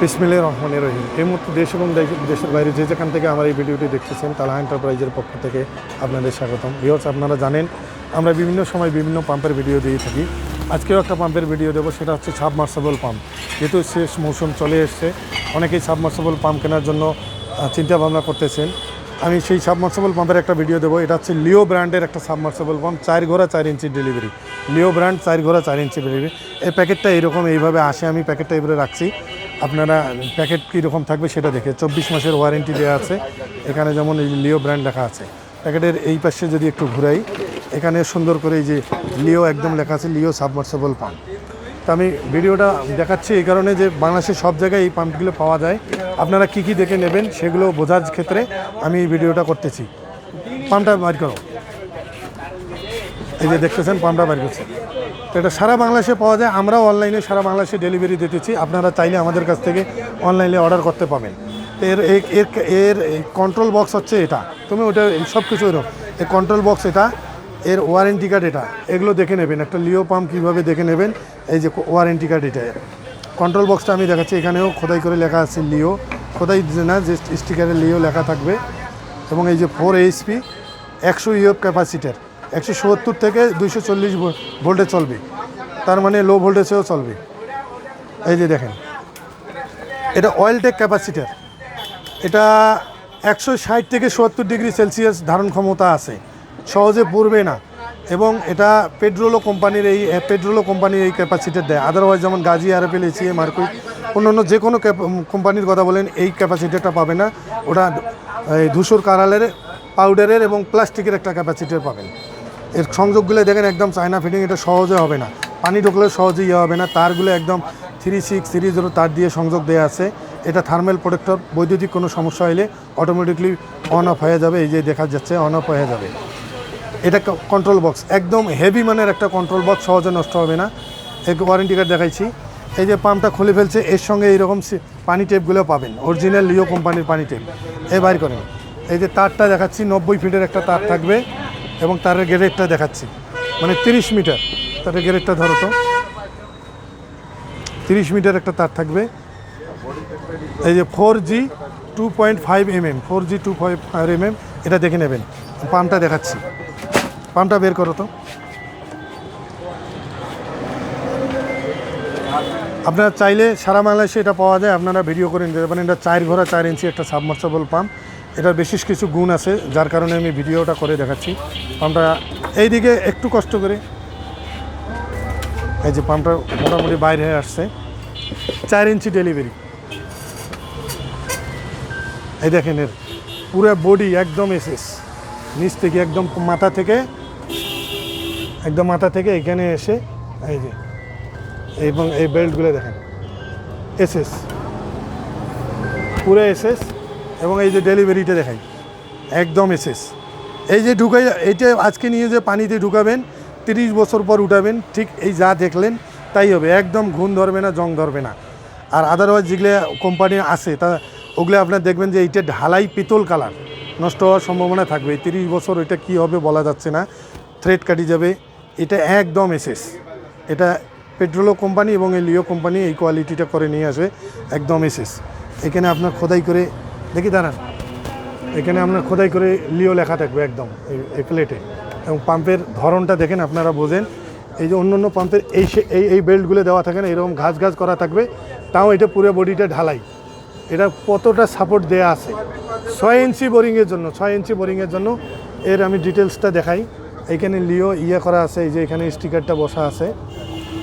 বিসমিল্লা রহমানের রহিম। এই মুহূর্তে দেশ এবং দেশ- দেশের বাইরে যে যেখান থেকে আমার এই ভিডিওটি দেখতেছেন, তালা এন্টারপ্রাইজের পক্ষ থেকে আপনাদের স্বাগতম। ভিওর্স আপনারা জানেন, আমরা বিভিন্ন সময় বিভিন্ন পাম্পের ভিডিও দিয়ে থাকি। আজকেও একটা পাম্পের ভিডিও দেবো, সেটা হচ্ছে সাবমার্সেবল পাম্প। যেহেতু শেষ মৌসুম চলে এসছে, অনেকেই সাবমার্সেবল পাম্প কেনার জন্য চিন্তাভাবনা করতেছেন। আমি সেই সাবমার্সেবল পাম্পের একটা ভিডিও দেবো, এটা হচ্ছে লিও ব্র্যান্ডের একটা সাবমার্সেবল পাম্প, চার ঘোড়া, চার ইঞ্চি ডেলিভারি। লিও ব্র্যান্ড, চার ঘোড়া, চার ইঞ্চি ডেলিভারি। এই প্যাকেটটা এরকম এইভাবে আসে, আমি প্যাকেটটা এবারে রাখছি। আপনারা প্যাকেট কীরকম থাকবে সেটা দেখে। চব্বিশ মাসের ওয়ারেন্টি দেওয়া আছে। এখানে যেমন এই লিও ব্র্যান্ড লেখা আছে। প্যাকেটের এই পাশে যদি একটু ঘুরাই, এখানে সুন্দর করে এই যে লিও একদম লেখা আছে, লিও সাবমার্সেবল পাম্প। তো আমি ভিডিওটা দেখাচ্ছি এই কারণে যে বাংলাদেশের সব জায়গায় এই পাম্পগুলো পাওয়া যায়। আপনারা কি কি দেখে নেবেন সেগুলো বোঝার ক্ষেত্রে আমি এই ভিডিওটা করতেছি। পাম্পটা বার করো। এই যে দেখতেছেন, পাম্পটা বার করছে। তো এটা সারা বাংলাদেশে পাওয়া যায়। আমরাও অনলাইনে সারা বাংলাদেশে ডেলিভারি দিতেছি আপনারা চাইলে আমাদের কাছ থেকে অনলাইনে অর্ডার করতে পাবেন এর এর এর কন্ট্রোল বক্স হচ্ছে এটা। তুমি ওটা সব কিছু এরকম। এই কন্ট্রোল বক্স এটা, এর ওয়ারেন্টি কার্ড এটা। এগুলো দেখে নেবেন। একটা লিও পাম্প কীভাবে দেখে নেবেন। এই যে ওয়ারেন্টি কার্ড এটা। কন্ট্রোল বক্সটা আমি দেখাচ্ছি। এখানেও খোদাই করে লেখা আছে লিও খোদাই না, যে স্টিকারে লিও লেখা থাকবে। এবং এই যে ফোর এইচপি একশো ইউএফ ক্যাপাসিটার একশো সত্তর থেকে দুইশো চল্লিশ ভোল্টে চলবে। তার মানে লো ভোল্টেজেও চলবে। এই যে দেখেন, এটা অয়েল টেক ক্যাপাসিটার এটা একশো ষাট থেকে সত্তর ডিগ্রি সেলসিয়াস ধারণ ক্ষমতা আছে। সহজে পড়বে না। এবং এটা পেট্রোলো কোম্পানির এই পেট্রোলো কোম্পানির এই ক্যাপাসিটার দেয়। আদারওয়াইজ যেমন গাজি, আরএফএল, এসিএ মার্কুই অন্যান্য যে কোনো কোম্পানির কথা বলেন, এই ক্যাপাসিটারটা পাবে না। ওটা, এই ধূসর কারালের পাউডারের এবং প্লাস্টিকের একটা ক্যাপাসিটার পাবেন। এর সংযোগগুলো দেখেন একদম চায়না ফিটিং এটা সহজে হবে না। পানি ঢুকলে সহজে ইয়ে হবে না। তারগুলো একদম থ্রি সিক্স থ্রি জিরো তার দিয়ে সংযোগ দেওয়া আছে। এটা থার্মাল প্রোটেক্টর বৈদ্যুতিক কোনো সমস্যা হলে অটোমেটিকলি অন অফ হয়ে যাবে। এই যে দেখা যাচ্ছে অন অফ হয়ে যাবে। এটা কন্ট্রোল বক্স একদম হেভি মানের একটা কন্ট্রোল বক্স সহজে নষ্ট হবে না। এক ওয়ারেন্টি কার্ড দেখাইছি। এই যে পাম্পটা খুলে ফেলছে, এর সঙ্গে এইরকম পানি টেপগুলো পাবেন। অরিজিনাল লিও কোম্পানির পানি টেপ এ বাইর করেন। এই যে তারটা দেখাচ্ছি, নব্বই ফিটের একটা তার থাকবে। এবং তারের গ্যারেটটা দেখাচ্ছি। মানে তিরিশ মিটার তারের গ্যারেটটা ধরো তো। তিরিশ মিটার একটা তার থাকবে। এই যে four G two point five M M four G two five M M এটা দেখে নেবেন। পাম্পটা দেখাচ্ছি। পাম্পটা বের করো তো। আপনারা চাইলে সারা বাংলাদেশে এটা পাওয়া যায়, আপনারা ভিডিও করে নিতে পারেন। এটা চার ঘোড়া, চার ইঞ্চি একটা সাবমার্সেবল পাম্প। এটার বিশেষ কিছু গুণ আছে, যার কারণে আমি ভিডিওটা করে দেখাচ্ছি। পাম্পটা এইদিকে একটু কষ্ট করে। এই যে পাম্পটা মোটামুটি বাইরে হয়ে আসছে। চার ইঞ্চি ডেলিভারি এই দেখেন এর পুরো বডি একদম এসেস নিচ থেকে একদম মাথা থেকে, একদম মাথা থেকে এখানে এসে, এই যে, এবং এই বেল্টগুলো দেখেন। এসএস পুরো এসএস এবং এই যে ডেলিভারিটা দেখাই, একদম এসেস এই যে ঢুকাই, এইটা আজকে নিয়ে যে পানিতে ঢুকাবেন, তিরিশ বছর পর উঠাবেন, ঠিক এই যা দেখলেন, তাই হবে। একদম ঘুণ ধরবে না, জং ধরবে না। আর আদারওয়াইজ যেগুলো কোম্পানি আছে, তা ওগুলো আপনার দেখবেন যে এইটা ঢালাই পিতল কালার, নষ্ট হওয়ার সম্ভাবনা থাকবে। তিরিশ বছর এটা কি হবে বলা যাচ্ছে না থ্রেড কাটি যাবে। এটা একদম এসেস এটা পেট্রোলো কোম্পানি এবং এই লিও কোম্পানি এই কোয়ালিটিটা করে নিয়ে আসে একদম এসেস এখানে আপনার খোদাই করে দেখি, দাঁড়ান। এখানে আপনার খোদাই করে লিও লেখা থাকবে একদম, এই- প্লেটে এবং পাম্পের ধরনটা দেখেন, আপনারা বোঝেন। এই যে অন্য অন্য পাম্পের এই এই এই বেল্টগুলো দেওয়া থাকে না, এরকম ঘাস ঘাস করা থাকবে। তাও এটা পুরো বডিটা ঢালাই। এটা কতটা সাপোর্ট দেয়া আছে? ছয় ইঞ্চি বোরিংয়ের জন্য, ছয় ইঞ্চি বোরিংয়ের জন্য। এর আমি ডিটেলসটা দেখাই। এইখানে লিও ইয়ে করা আছে, এই যে এখানে স্টিকারটা বসা আছে।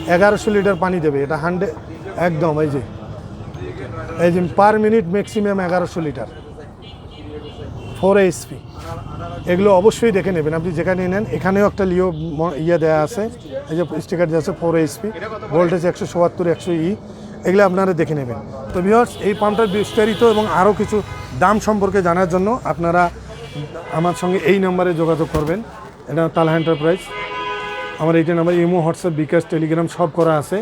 এগারোশো লিটার পানি দেবে, এটা হান্ড্রেড একদম, এই যে। এই যে পার মিনিট ম্যাক্সিমাম এগারোশো লিটার ফোর এইচপি এগুলো অবশ্যই দেখে নেবেন, আপনি যেখানে নেন, এখানেও একটা লিও ইয়ে দেওয়া আছে, এই যে স্টিকার দেওয়া আছে ফোর এইচপি ভোল্টেজ একশো চুয়াত্তর একশো ই এগুলো আপনারা দেখে নেবেন। তো ভিওর্স এই পাম্পটার বিস্তারিত এবং আরও কিছু দাম সম্পর্কে জানার জন্য আপনারা আমার সঙ্গে এই নাম্বারে যোগাযোগ করবেন। এটা তালহা এন্টারপ্রাইজ আমার এইটা number imo, WhatsApp, bKash, Telegram সব করা আছে।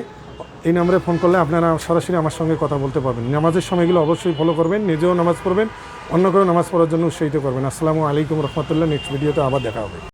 এই নাম্বারে ফোন করলে আপনারা সরাসরি আমার সঙ্গে কথা বলতে পারবেন। নামাজের সময়গুলো অবশ্যই ফলো করবেন, নিজেও নামাজ পড়বেন, অন্য কেউ নামাজ পড়ার জন্য উৎসাহিত করবেন। আসসালামু আলাইকুম রহমতুল্লাহ নেক্সট ভিডিওতে আবার দেখা হবে।